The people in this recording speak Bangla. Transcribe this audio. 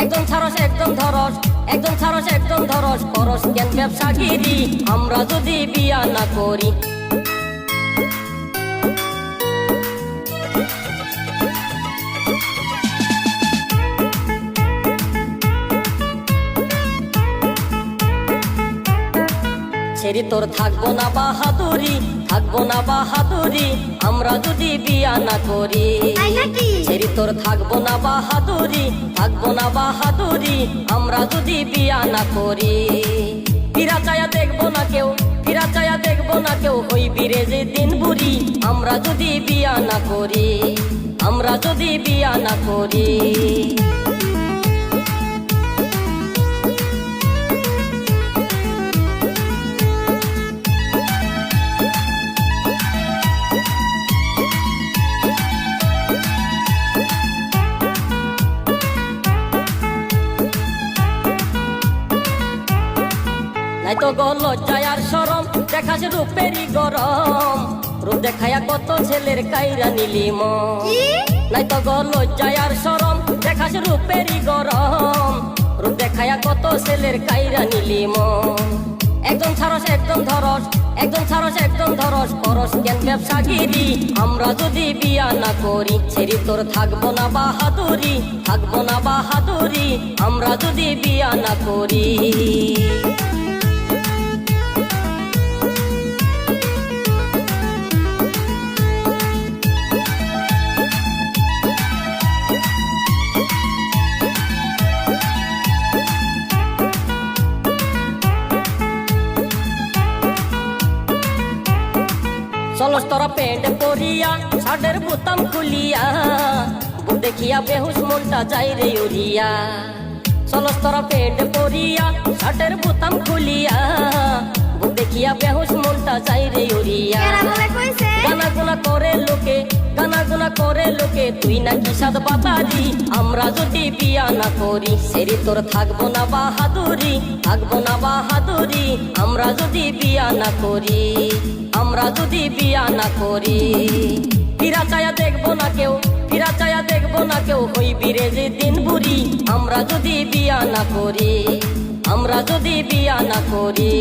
একজন ছাড়স একদম ধরস, একদম ছাড়স একদম ধরস, করস কেন ব্যবসা গিরি আমরা যদি বিয়া না করি। ছেড়ে তোর থাকব না বাহাদুরি থাকব না বাহাদুরি আমরা যদি বিয়া না করি? ছেড়ে তোর থাকব না বাহাদুরি থাকব না বাহাদুরি আমরা যদি বিয়া না করি। ফিরা চায়া দেখব না কেউ ফিরা চায়া দেখব না কেউ হই বীরে যে দিন বুড়ি আমরা যদি বিয়া না করি আমরা যদি বিয়া না করি। নাই তো গো লজ্জায় আর সরম দেখাস রূপেরই গরম। রূপ দেখায়া কত ছেলের কাইরা নিলিম। নাই তো গো লজ্জায় আর সরম দেখাস রূপেরই গরম। রূপ দেখায়া কত ছেলের কাইরা নিলিম। একজন ছাড়স একজন ধরস একজন ছাড়স একজন ধরস। করস কেন ব্যবসাগিরি? আমরা যদি বিয়া না করি ছেড়ি তোর থাকব না বাহাদুরি থাকব না বাহাদুরি। আমরা যদি বিয়া না করি। চলস তোরা পেন্ট পরিয়া শার্টের বোতাম খুলিয়া দেখিয়া বেহুশ মনটা যাই রে উড়িয়া চলস তোরা পেন্ট পরিয়া শার্টের বোতাম খুলিয়া দেখিয়া বেহুশ মনটা যাই রে উড়িয়া গানা গুনা করে লোকে গানা গুনা করে লোকে তুই নাকি সাদ বাতারি আমরা যদি বিয়া না করি সেরি তোর থাকব না বাহাদুরি থাকব না বাহাদুরি আমরা যদি বিয়া না করি আমরা যদি বিয়া না করি। ফিরা চায়া দেখব না কেউ, ফিরা চায়া দেখব না কেউ। হই বীরে যে দিন বুড়ি, আমরা যদি বিয়া না করি, আমরা যদি বিয়া না করি।